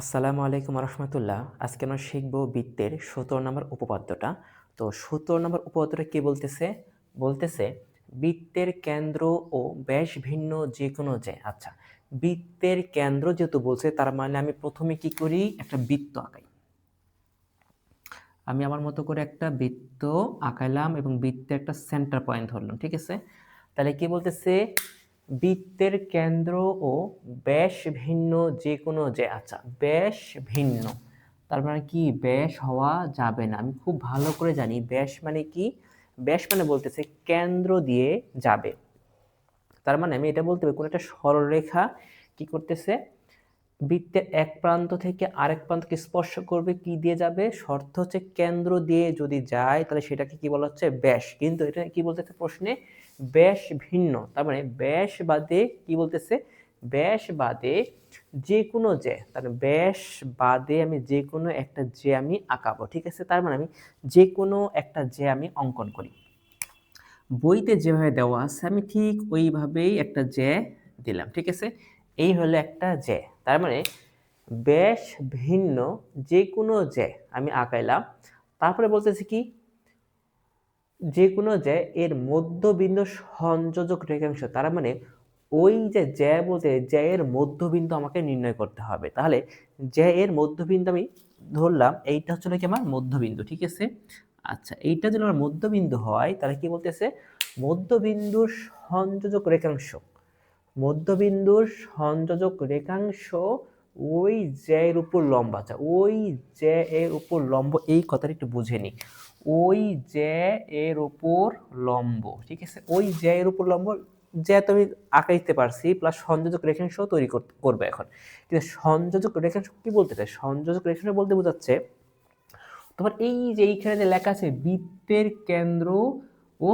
আসসালামু আলাইকুম রহমতুল্লাহ আজকে আমরা শিখব বৃত্তের সতেরো নম্বর উপপাদ্যটা। তো সতেরো নম্বর উপপাদ্যটা কি বলতেছে? বলতেছে বৃত্তের কেন্দ্র ও ব্যাস ভিন্ন যে কোনো যে আচ্ছা বৃত্তের কেন্দ্র যেহেতু বলছে, তার মানে আমি প্রথমে কি করি? একটা বৃত্ত আঁকাই। আমি আমার মতো করে একটা বৃত্ত আঁকাইলাম এবং বৃত্তের একটা সেন্টার পয়েন্ট ধরলাম, ঠিক আছে? তাহলে কি বলতেছে? বৃত্তের কেন্দ্র ও ব্যাস ভিন্ন যে কোনো যে আচ্ছা ব্যাস ভিন্ন। তার মানে কি? ব্যাস হওয়া যাবে না। আমি খুব ভালো করে জানি। ব্যাস মানে কি? ব্যাস মানে বলতেছে কেন্দ্র দিয়ে যাবে। তার মানে আমি এটা বলতে পারি, কোনো একটা সরলরেখা কি করতেছে? বৃত্তের এক প্রান্ত থেকে আরেক প্রান্তকে স্পর্শ করবে, কি দিয়ে যাবে? শর্ত হচ্ছে কেন্দ্র দিয়ে যদি যায়, তাহলে সেটাকে কি বলা হচ্ছে? ব্যাস। কিন্তু এটা কি বলতেছে প্রশ্নে? ব্যাস ভিন্ন। তার মানে ব্যাস বাদে কি বলতেছে? ব্যাস বাদে যে কোনো যে, তার মানে ব্যাস বাদে আমি যে কোনো একটা যে আমি আঁকাবো, ঠিক আছে? তার মানে আমি যে কোনো একটা যে আমি অঙ্কন করি। বইতে যেভাবে দেওয়া আছে, আমি ঠিক ওইভাবেই একটা যে দিলাম, ঠিক আছে? এই হলো একটা যে। তার মানে ব্যাস ভিন্ন যে কোনো যে আমি আঁকাইলাম। তারপরে বলতেছি কি? যে কোনো যে এর মধ্যবিন্দু সংযোজক রেখাংশ, তার মানে ওই যে জ্যা বলতে জ্যা এর মধ্যবিন্দু আমাকে নির্ণয় করতে হবে। তাহলে জ্যা এর মধ্যবিন্দু আমি ধরলাম, এইটা হচ্ছে নাকি আমার মধ্যবিন্দু, ঠিক আছে? আচ্ছা এইটা যদি আমার মধ্যবিন্দু হয়, তাহলে কি বলতেছে? মধ্যবিন্দুর সংযোজক রেখাংশ, মধ্যবিন্দুর সংযোজক রেখাংশ ওই জ্যা এর উপর লম্ব আচ্ছা ওই জ্যা এর উপর লম্ব, এই কথাটা একটু বুঝে নিই। ওই জ্যা এর উপর লম্ব, ঠিক আছে? ওই জ্যা এর উপর লম্ব জ্যা তো আমি আঁকাইতে পারছি প্লাস সংযোজক রেখাংশ তৈরি করবে এখন। কিন্তু সংযোজক রেখাংশ কি বলতে চাই সংযোজক রেখাংশ বলতে বোঝাচ্ছে, তোমার এই যে এইখানে যে লেখা আছে, বৃত্তের কেন্দ্র ও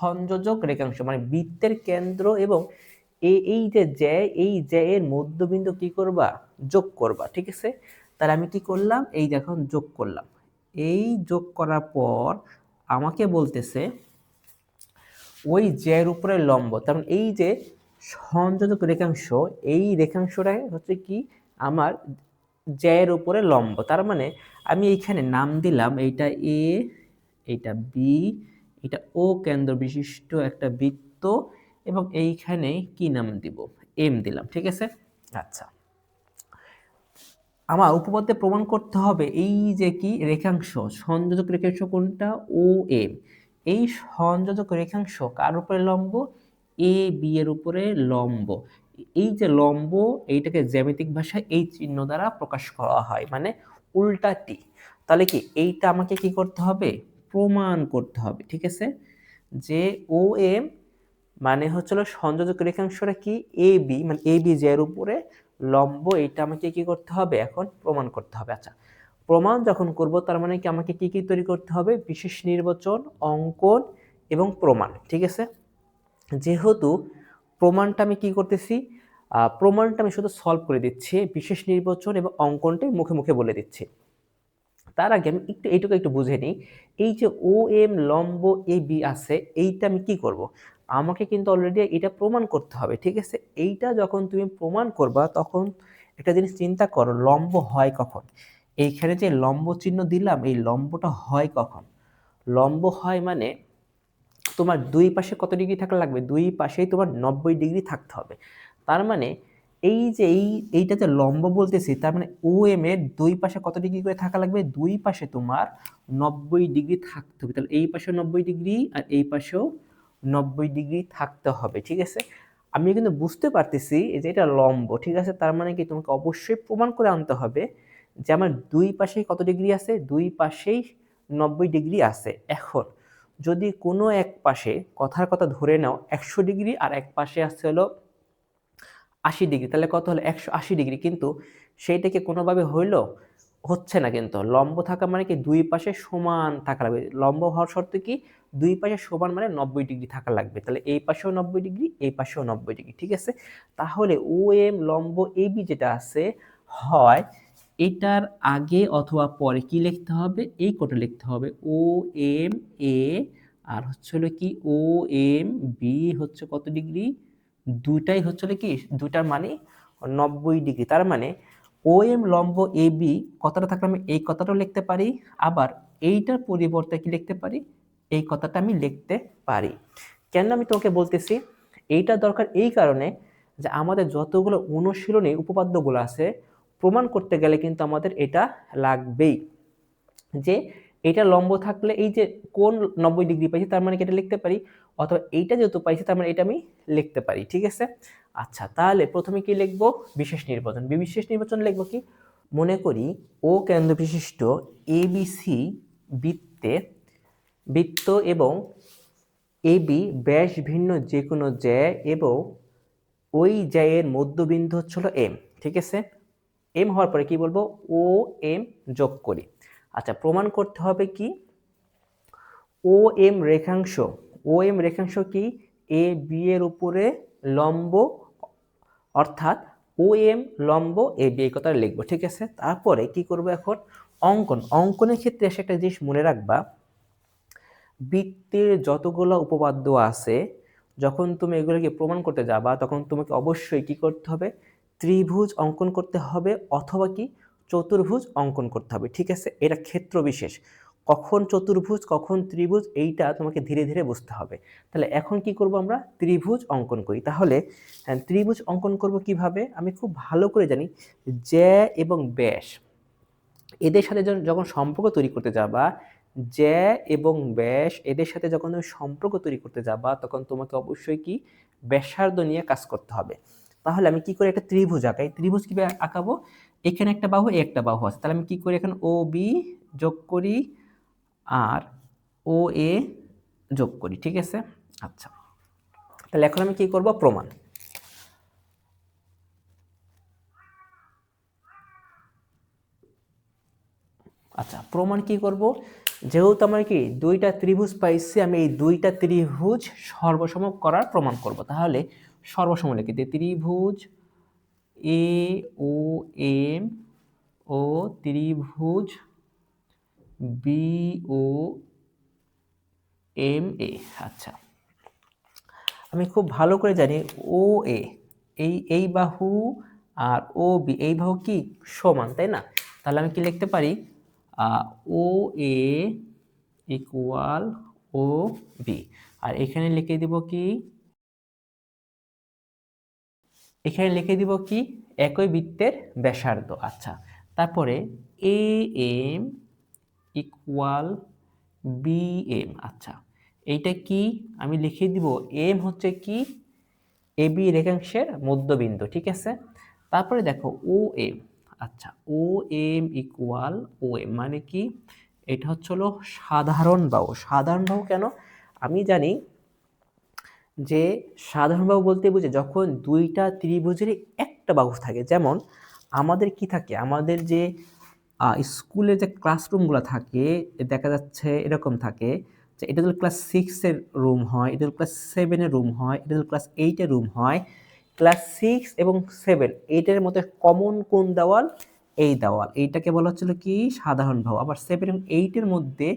সংযোজক রেখাংশ মানে বৃত্তের কেন্দ্র এবং এই যে জ্যা এই জ্যা এর মধ্যবিন্দু কি করবা? যোগ করবা, ঠিক আছে? তাহলে আমি কি করলাম? এই দেখুন যোগ করলাম। এই যোগ করার পর আমাকে বলতেছে, ওই জ্যার উপরে লম্ব, তার মানে এই যে সংযোজক রেখাংশ, এই রেখাংশটাই হচ্ছে কি আমার জ্যায়ের উপরে লম্ব। তার মানে আমি এইখানে নাম দিলাম, এইটা এ, এইটা বি, এটা ও কেন্দ্র বিশিষ্ট একটা বৃত্ত এবং এইখানে কি নাম দিব? এম দিলাম, ঠিক আছে? আচ্ছা। আমার উপপাদ্যে প্রমাণ করতে হবে এই যে কি? রেখাংশ। সংযোজক রেখাংশ কোনটা? ও এম এই সংযোজক রেখাংশ কার উপরে লম্ব? এ বি এর উপরে লম্ব। এই যে লম্ব, এইটাকে জ্যামিতিক ভাষায় এই চিহ্ন দ্বারা প্রকাশ করা হয় মানে উল্টাটি। তাহলে কি? এইটা আমাকে কি করতে হবে? প্রমাণ করতে হবে, ঠিক আছে? যে ও এম মানে হচ্ছিল সংযোজক রেখাংশটা কি? এ বি মানে এ বি এর উপরে লম্ব, এটা আমাকে কি করতে হবে এখন? প্রমাণ করতে হবে। আচ্ছা প্রমাণ যখন করব, তার মানে কি আমাকে কি কি তৈরি করতে হবে? বিশেষ নির্বাচন, অঙ্কন এবং প্রমাণ, ঠিক আছে? যেহেতু প্রমাণটা আমি কি করতেছি? প্রমাণটা আমি শুধু সলভ করে দিচ্ছি, বিশেষ নির্বাচন এবং অঙ্কনটাই মুখে মুখে বলে দিচ্ছি। তার আগে আমি একটু, এইটুকু একটু বুঝে নিই। এই যে ও এম লম্ব এ বি আছে, এইটা আমি কি করব। আমাকে কিন্তু অলরেডি এটা প্রমাণ করতে হবে, ঠিক আছে? এইটা যখন তুমি প্রমাণ করবা, তখন একটা জিনিস চিন্তা করো, লম্ব হয় কখন? এইখানে যে লম্ব চিহ্ন দিলাম, এই লম্বটা হয় কখন? লম্ব হয় মানে তোমার দুই পাশে কত ডিগ্রি থাকা লাগবে? দুই পাশেই তোমার নব্বই ডিগ্রি থাকতে হবে। তার মানে এই যে এই, এইটা যে লম্ব বলতেছি, তার মানে ও এম এর দুই পাশে কত ডিগ্রি করে থাকা লাগবে? দুই পাশে তোমার নব্বই ডিগ্রি থাকতে হবে। তাহলে এই পাশেও নব্বই ডিগ্রি আর এই পাশেও নব্বই ডিগ্রি থাকতে হবে, ঠিক আছে? আমি কিন্তু বুঝতে পারতেছি যে এটা লম্ব, ঠিক আছে? তার মানে কি তোমাকে অবশ্যই প্রমাণ করে আনতে হবে যে আমার দুই পাশেই কত ডিগ্রি আছে? দুই পাশেই নব্বই ডিগ্রি আছে। এখন যদি কোনো এক পাশে, কথার কথা ধরে নাও, একশো ডিগ্রি আর এক পাশে আসছে হলো আশি ডিগ্রি, তাহলে কত হলো? একশো আশি ডিগ্রি। কিন্তু সেইটাকে কোনোভাবে হইল? হচ্ছে না কিন্তু। লম্ব থাকা মানে কি দুই পাশে সমান থাকা লাগবে। লম্ব হওয়ার শর্ত কি? দুই পাশে সমান মানে নব্বই ডিগ্রি থাকা লাগবে। তাহলে এই পাশেও নব্বই ডিগ্রি, এই পাশেও নব্বই ডিগ্রি, ঠিক আছে? তাহলে ও এম লম্ব এ বি যেটা আছে হয়, এটার আগে অথবা পরে কি লিখতে হবে? এই কোটা লিখতে হবে ও এম এ আর হচ্ছে হলো কি ও এম বি হচ্ছে কত ডিগ্রি? দুইটাই হচ্ছে কি? দুইটার মানে নব্বই ডিগ্রি। তার মানে ও এম লম্ব এ বি, কথাটা থাকলে আমি এই কথাটাও লিখতে পারি, আবার এইটার পরিবর্তে কি লিখতে পারি? এই কথাটা আমি লিখতে পারি। কেন আমি তোমাকে বলতেছি? এইটা দরকার এই কারণে যে আমাদের যতগুলো অনুশীলনী উপপাদ্যগুলো আছে, প্রমাণ করতে গেলে কিন্তু আমাদের এটা লাগবেই। যে এটা লম্ব থাকলে এই যে কোন নব্বই ডিগ্রি পাইছি, তার মানে কি এটা লিখতে পারি? অথবা এইটা যেহেতু পাইছি, তার মানে এটা আমি লিখতে পারি, ঠিক আছে? আচ্ছা তাহলে প্রথমে কি লিখব? বিশেষ নির্বাচন। বিশেষ নির্বাচন লিখব কি? মনে করি ও কেন্দ্র বিশিষ্ট এবিসি বৃত্তে, বৃত্ত এবং এবি ব্যাস ভিন্ন যে কোনো জ্যায় এবং ওই জ্যায়ের মধ্যবিন্দু হচ্ছিল এম ঠিক আছে? এম হওয়ার পরে কি বলব? ও এম যোগ করি। আচ্ছা প্রমাণ করতে হবে কি? ও এম রেখাংশ ও এম রেখাংশ কি? এ বি এর উপরে লম্ব, অর্থাৎ ও এম লম্ব এ বি এই কথা লিখব, ঠিক আছে? তারপরে কি করব এখন? অঙ্কন, অঙ্কনের ক্ষেত্রে এসে একটা জিনিস মনে রাখবা। বৃত্তের যতগুলো উপপাদ্য আছে, যখন তুমি এগুলোকে প্রমাণ করতে যাবা, তখন তোমাকে অবশ্যই কি করতে হবে? ত্রিভুজ অঙ্কন করতে হবে, অথবা কি? চতুর্ভুজ অঙ্কন করতে হবে, ঠিক আছে? এটা ক্ষেত্র বিশেষ। কখন চতুর্ভুজ, কখন ত্রিভুজ, এইটা তোমাকে ধীরে ধীরে বুঝতে হবে। তাহলে এখন কি করব আমরা? ত্রিভুজ অঙ্কন করি। তাহলে ত্রিভুজ অঙ্কন করব কীভাবে? আমি খুব ভালো করে জানি, জ্যা এবং ব্যাস। এদের সাথে যখন সম্পর্ক তৈরি করতে যাবা, জ্যা এবং ব্যাস এদের সাথে যখন তুমি সম্পর্ক তৈরি করতে যাবা, তখন তোমাকে অবশ্যই কি? ব্যাসার্ধ নিয়ে কাজ করতে হবে। তাহলে আমি কি করে একটা ত্রিভুজ আঁকাই? ত্রিভুজ কীভাবে আঁকাবো? এখানে একটা বাহু একটা বাহু আছে। তাহলে আমি কি করি এখন? ও বি যোগ করি আর ও এ যোগ করি, ঠিক আছে? আচ্ছা। তাহলে এখন আমি কি করব? প্রমাণ। আচ্ছা প্রমাণ কি করব? যেহেতু আমার কি দুইটা ত্রিভুজ পাইছি, আমি এই দুইটা ত্রিভুজ সর্বসম করার প্রমাণ করব। তাহলে সর্বসম লিখে ত্রিভুজ এ, ও, এম, ও, ত্রিভুজ, বি, ও, এম, এ। আচ্ছা। আমি খুব ভালো করে জানি, ও, এ, এই এই বাহু আর ও, বি, এই বাহু কি সমান, তাই না? তাহলে আমি কি লিখতে পারি? ও, এ ইকুয়াল ও, বি। আর এখানে লিখে দিব কি? এখানে লিখে দিব কি? একই বৃত্তের ব্যাসার্ধ। আচ্ছা তারপরে A M equal B M আচ্ছা এইটা কি? আমি লিখে দিব এম হচ্ছে কি? এ বি রেখাংশের মধ্যবিন্দু, ঠিক আছে? তারপরে দেখো ও এম আচ্ছা O M equal O M মানে কি? এটা হচ্ছে হলো সাধারণ বাহু। সাধারণ বাহু কেন? আমি জানি যে সাধারণ বাহু বলতে বুঝে যখন দুইটা ত্রিভুজের একটা বাহু থাকে, যেমন আমাদের কি থাকে? আমাদের যে স্কুলে যে ক্লাসরুমগুলো থাকে, দেখা যাচ্ছে এরকম থাকে যে এটা যদি ক্লাস সিক্সের রুম হয়, এটা যদি ক্লাস সেভেনের রুম হয়, এটা যদি ক্লাস এইটের রুম হয়। ক্লাস সিক্স এবং সেভেন, এইটার মধ্যে কমন কোন দেওয়াল? এই দেওয়াল। এইটাকে বলা হচ্ছিল কি? সাধারণ ভাব আবার সেভেন এবং এইটের মধ্যে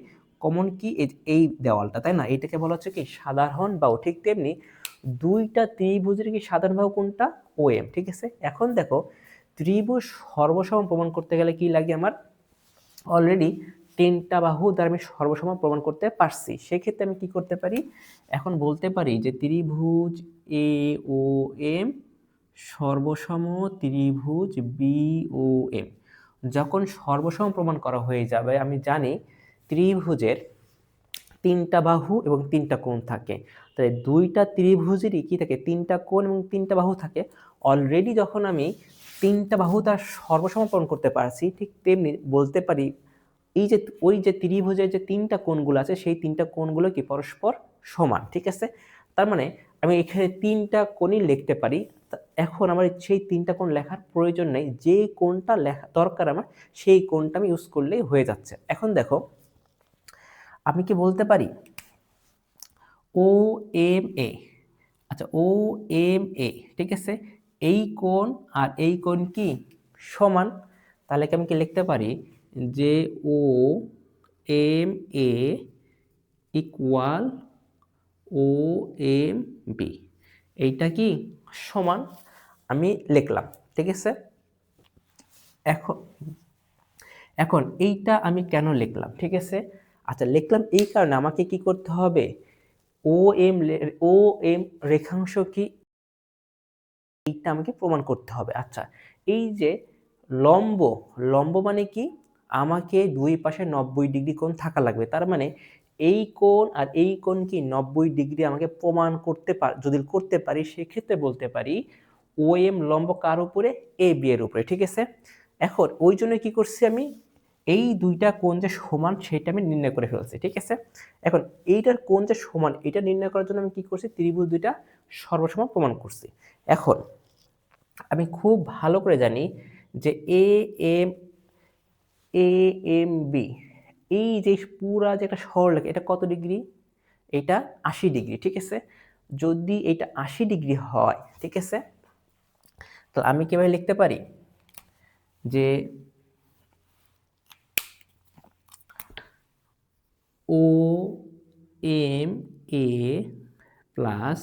কমন কি? এই দেওয়ালটা, তাই না? এটাকে বলা হচ্ছে কি সাধারণ বাহু। ঠিক তেমনি দুইটা ত্রিভুজের কি সাধারণ বাহু কোনটা? ও এম ঠিক আছে? এখন দেখো, ত্রিভুজ সর্বসম প্রমাণ করতে গেলে কি লাগে আমার? অলরেডি তিনটা বাহু দ্বারা আমি সর্বসম প্রমাণ করতে পারছি। সেক্ষেত্রে আমি কি করতে পারি? এখন বলতে পারি যে ত্রিভুজ এ ও এম সর্বসম ত্রিভুজ বি ও এম যখন সর্বসম প্রমাণ করা হয়ে যাবে, আমি জানি ত্রিভুজের তিনটা বাহু এবং তিনটা কোণ থাকে। তাই দুইটা ত্রিভুজেরই কি থাকে? তিনটা কোণ এবং তিনটা বাহু থাকে। অলরেডি যখন আমি তিনটা বাহু তার সর্বসম প্রমাণ করতে পারছি, ঠিক তেমনি বলতে পারি এই যে, ওই যে ত্রিভুজের যে তিনটা কোণগুলো আছে, সেই তিনটা কোণগুলো কি পরস্পর সমান, ঠিক আছে? তার মানে আমি এখানে তিনটা কোণই লিখতে পারি। এখন আমার সেই তিনটা কোণ লেখার প্রয়োজন নেই। যে কোণটা লেখা দরকার আমার, সেই কোণটা আমি ইউজ করলেই হয়ে যাচ্ছে। এখন দেখো আমি কি বলতে পারি? ও এম এ আচ্ছা ও এম এ ঠিক আছে? এই কোণ আর এই কোণ কি? সমান। তাহলে কি আমি কি লিখতে পারি? যে O M A equal O M B এইটা কি? সমান। আমি লিখলাম, ঠিক আছে? এখন এখন এইটা আমি কেন লিখলাম, ঠিক আছে? আচ্ছা লিখলাম এই কারণে আমাকে কি করতে হবে? ও এম ও এম রেখাংশ কি? এইটা আমাকে প্রমাণ করতে হবে। আচ্ছা এই যে লম্ব লম্ব মানে কি? আমাকে দুই পাশে নব্বই ডিগ্রি কোণ থাকা লাগবে। তার মানে এই কোণ আর এই কোণ কি নব্বই ডিগ্রি আমাকে প্রমাণ করতে পার যদি করতে পারি সেক্ষেত্রে বলতে পারি ও এম লম্ব কার উপরে? এ বি এর উপরে, ঠিক আছে? এখন ওই জন্য কি করছি আমি? এই দুইটা কোণ যে সমান সেটা আমি নির্ণয় করে ফেলছি, ঠিক আছে? এখন এইটার কোণ যে সমান, এটা নির্ণয় করার জন্য আমি কি করছি? ত্রিভুজ দুইটা সর্বসমান প্রমাণ করছি। এখন আমি খুব ভালো করে জানি যে A M A M B এই যে পুরা যে একটা সরলরেখা এটা কত ডিগ্রি? এটা আশি ডিগ্রি, ঠিক আছে? যদি এটা আশি ডিগ্রি হয়, ঠিক আছে? তাহলে আমি কীভাবে লিখতে পারি? যে O M A plus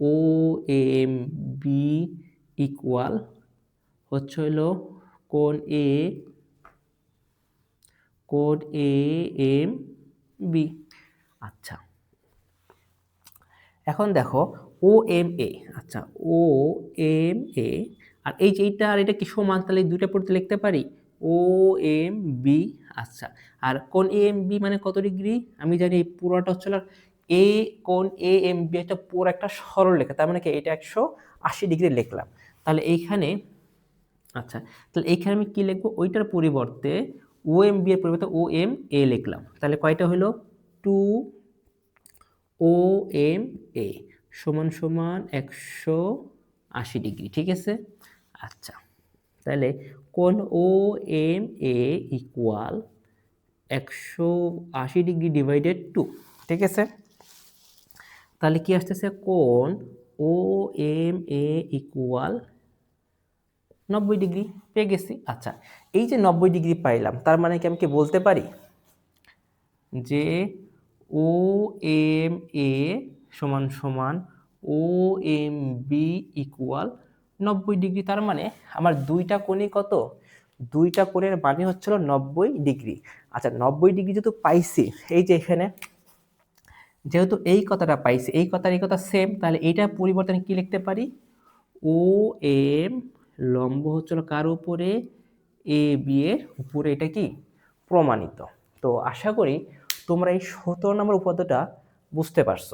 O M B equal হচ্ছে হলো কোন এ কোড এ এম বি আচ্ছা। এখন দেখো ও এম এ আচ্ছা ও এম এ আর এই যে এইটা আর এটা কি সমান? তাহলে দুইটা পড়তে লিখতে পারি? ও এম বি আচ্ছা আর কোন এ এম বি মানে কত ডিগ্রি? আমি জানি এই পুরোটা হচ্ছে এ কোন এ এম বি একটা পুরো একটা সরল লেখা তার মানে কি এটা একশো আশি ডিগ্রি লিখলাম। তাহলে এইখানে আচ্ছা তাহলে এইখানে আমি কী লিখব? ওইটার পরিবর্তে ও এম বি এর পরিবর্তে ও এম এ লিখলাম। তাহলে কয়টা হলো? টু ও এম এ সমান সমান একশো আশি ডিগ্রি, ঠিক আছে? আচ্ছা তাহলে কোন ও এম এ ইকুয়াল একশো আশি ডিগ্রি ডিভাইডেড টু ঠিক আছে? তাহলে কি আসতেছে? কোন ও এম এ ইকুয়াল নব্বই ডিগ্রি, পেয়ে গেছি। আচ্ছা এই যে নব্বই ডিগ্রি পাইলাম, তার মানে কি আমি কি বলতে পারি? যে ও এম এ সমান সমান ও এম বি ইকুয়াল নব্বই ডিগ্রি, তার মানে আমার দুইটা কোণে কত? দুইটা কোণের মানে হচ্ছিল নব্বই ডিগ্রি। আচ্ছা নব্বই ডিগ্রি যেহেতু পাইছি, এই যে এখানে, যেহেতু এই কথাটা পাইছি, এই কথার, এই কথা সেম তাহলে এইটা পরিবর্তন কি লিখতে পারি? ও এম লম্ব হচ্ছিল কার উপরে? এ, বি এর উপরে। এটা কি? প্রমাণিত। তো আশা করি তোমরা এই সতেরো নম্বর উপাদ্যটা বুঝতে পারছ।